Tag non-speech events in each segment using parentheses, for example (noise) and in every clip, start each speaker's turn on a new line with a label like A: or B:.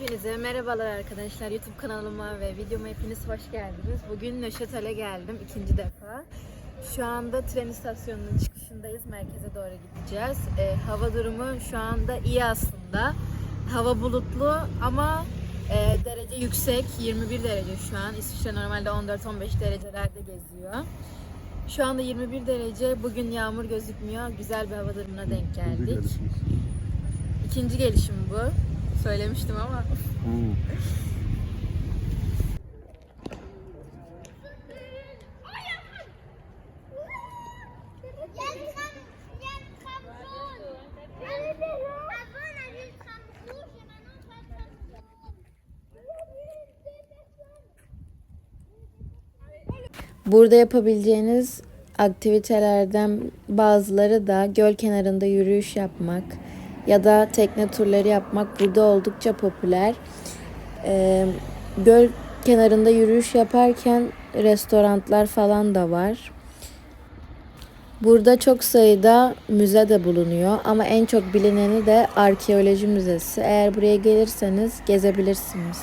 A: Hepinize merhabalar arkadaşlar. YouTube kanalıma ve videoma hepiniz hoş geldiniz. Bugün Nöşetel'e geldim ikinci defa. Şu anda tren istasyonunun çıkışındayız. Merkeze doğru gideceğiz. Ee, hava durumu şu anda iyi aslında. Hava bulutlu ama e, derece yüksek. 21 derece şu an. İsviçre normalde 14-15 derecelerde geziyor. Şu anda 21 derece. Bugün yağmur gözükmüyor. Güzel bir hava durumuna denk geldik. İkinci gelişim bu. Söylemiştim ama. Burada yapabileceğiniz aktivitelerden bazıları da göl kenarında yürüyüş yapmak ya da tekne turları yapmak burada oldukça popüler. Ee, göl kenarında yürüyüş yaparken restoranlar falan da var. Burada çok sayıda müze de bulunuyor ama en çok bilineni de arkeoloji müzesi. Eğer buraya gelirseniz gezebilirsiniz.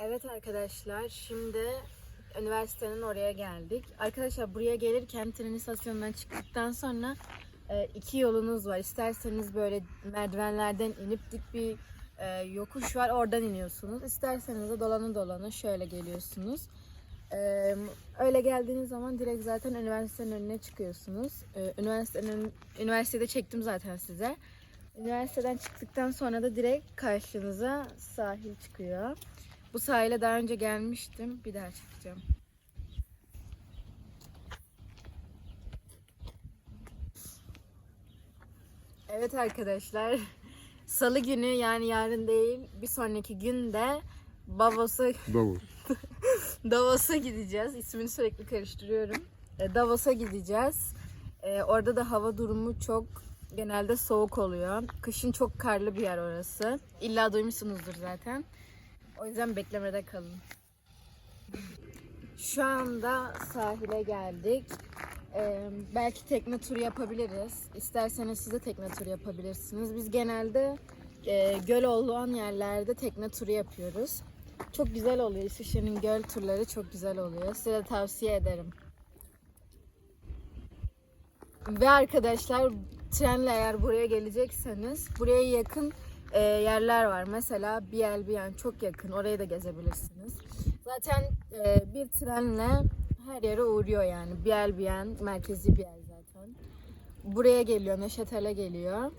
A: Evet arkadaşlar şimdi üniversitenin oraya geldik. Arkadaşlar buraya gelirken tren istasyonundan çıktıktan sonra e, iki yolunuz var. İsterseniz böyle merdivenlerden inip dik bir e, yokuş var oradan iniyorsunuz. İsterseniz de dolanı dolanı şöyle geliyorsunuz. E, öyle geldiğiniz zaman direkt zaten üniversitenin önüne çıkıyorsunuz. Üniversitenin üniversitede çektim zaten size. Üniversiteden çıktıktan sonra da direkt karşınıza sahil çıkıyor. Bu sahile daha önce gelmiştim. Bir daha çekeceğim. Evet arkadaşlar. Salı günü yani yarın değil bir sonraki günde Davos'a (laughs)
B: Davos.
A: Davos'a gideceğiz. İsmini sürekli karıştırıyorum. E, Davos'a gideceğiz. E, orada da hava durumu çok genelde soğuk oluyor. Kışın çok karlı bir yer orası. İlla duymuşsunuzdur zaten. O yüzden beklemede kalın. Şu anda sahile geldik. Ee, belki tekne turu yapabiliriz. İsterseniz siz de tekne turu yapabilirsiniz. Biz genelde e, göl olan yerlerde tekne turu yapıyoruz. Çok güzel oluyor. İsviçre'nin göl turları çok güzel oluyor. Size de tavsiye ederim. Ve arkadaşlar trenle eğer buraya gelecekseniz buraya yakın e, yerler var. Mesela Bielbiyen çok yakın. Orayı da gezebilirsiniz. Zaten e, bir trenle her yere uğruyor yani. Bielbiyen merkezi bir yer zaten. Buraya geliyor, Neşetel'e geliyor.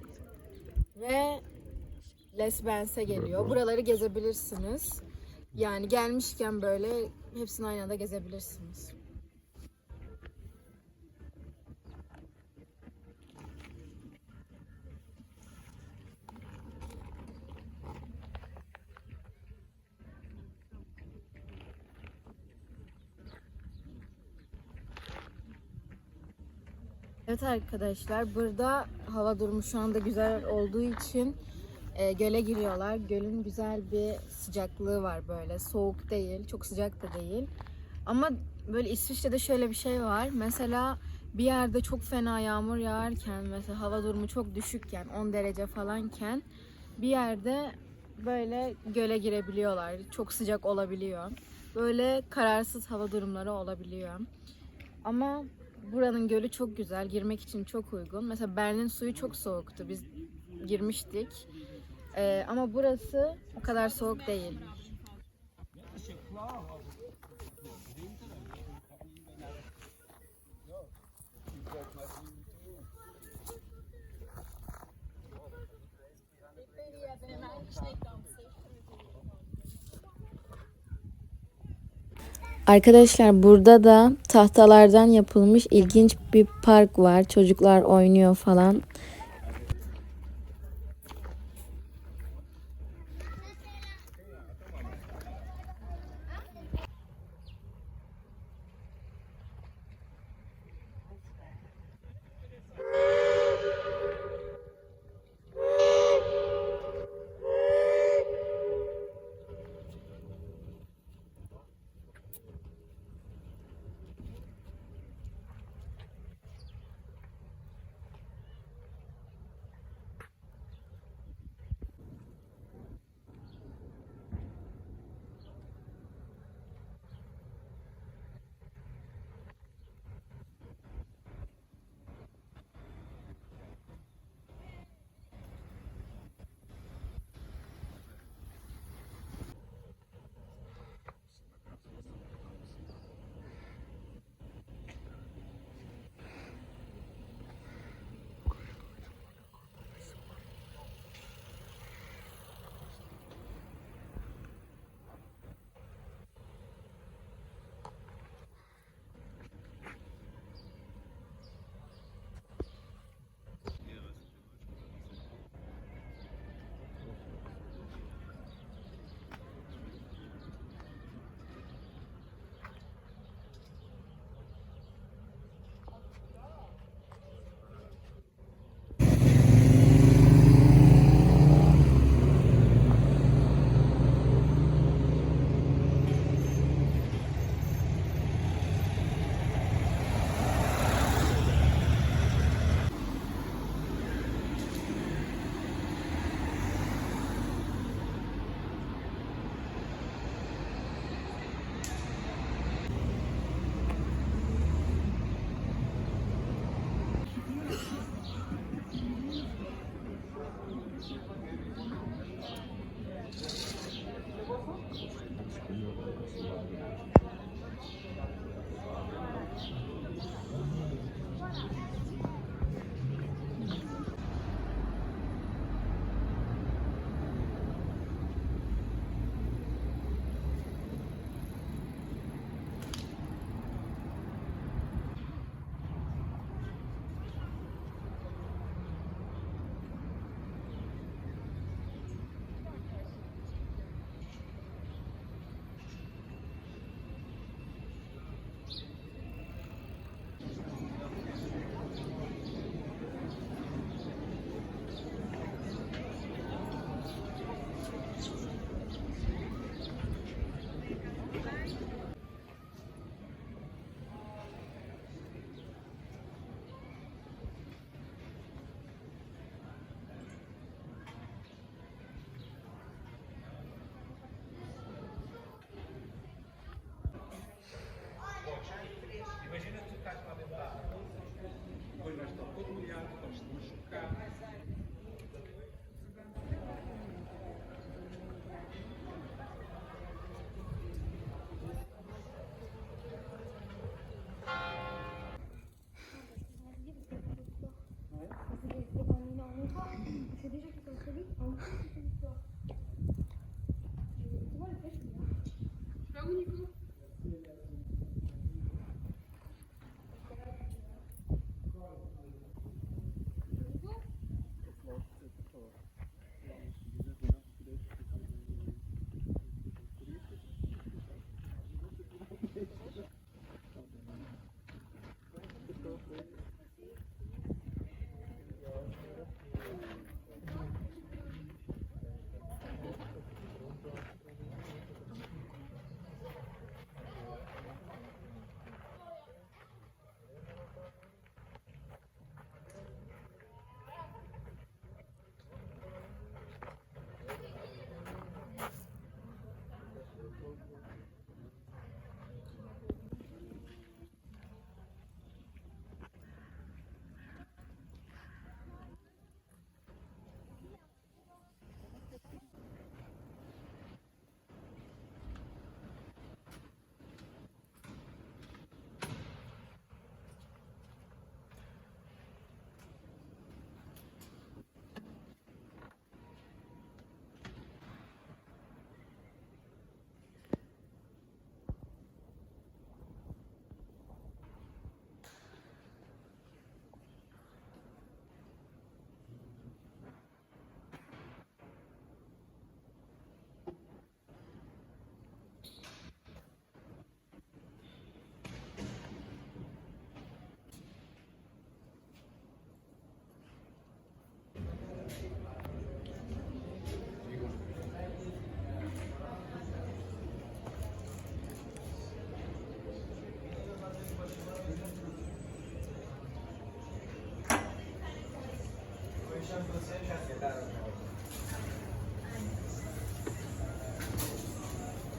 A: Ve Les Bens'e geliyor. Buraları gezebilirsiniz. Yani gelmişken böyle hepsini aynı anda gezebilirsiniz. Evet arkadaşlar burada hava durumu şu anda güzel olduğu için e, göle giriyorlar. Gölün güzel bir sıcaklığı var böyle. Soğuk değil, çok sıcak da değil. Ama böyle İsviçre'de şöyle bir şey var. Mesela bir yerde çok fena yağmur yağarken mesela hava durumu çok düşükken 10 derece falanken bir yerde böyle göle girebiliyorlar. Çok sıcak olabiliyor. Böyle kararsız hava durumları olabiliyor. Ama buranın gölü çok güzel. Girmek için çok uygun. Mesela Berlin suyu çok soğuktu. Biz girmiştik. Ee, ama burası o kadar soğuk değil. Arkadaşlar burada da tahtalardan yapılmış ilginç bir park var. Çocuklar oynuyor falan. très.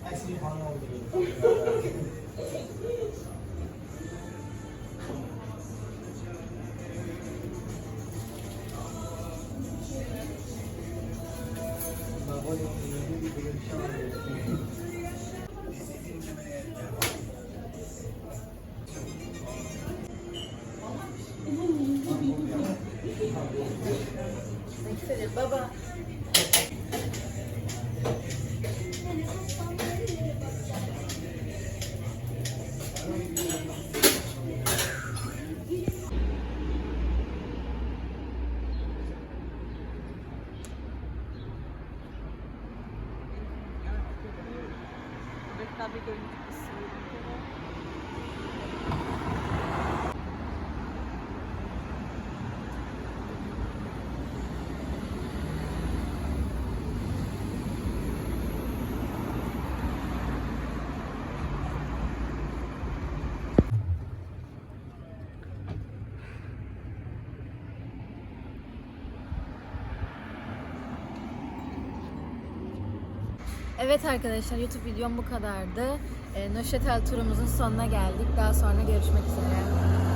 A: actually hung out with you. Thank you. Baba. Evet arkadaşlar YouTube videom bu kadardı. Ee, Nöşetel turumuzun sonuna geldik. Daha sonra görüşmek üzere.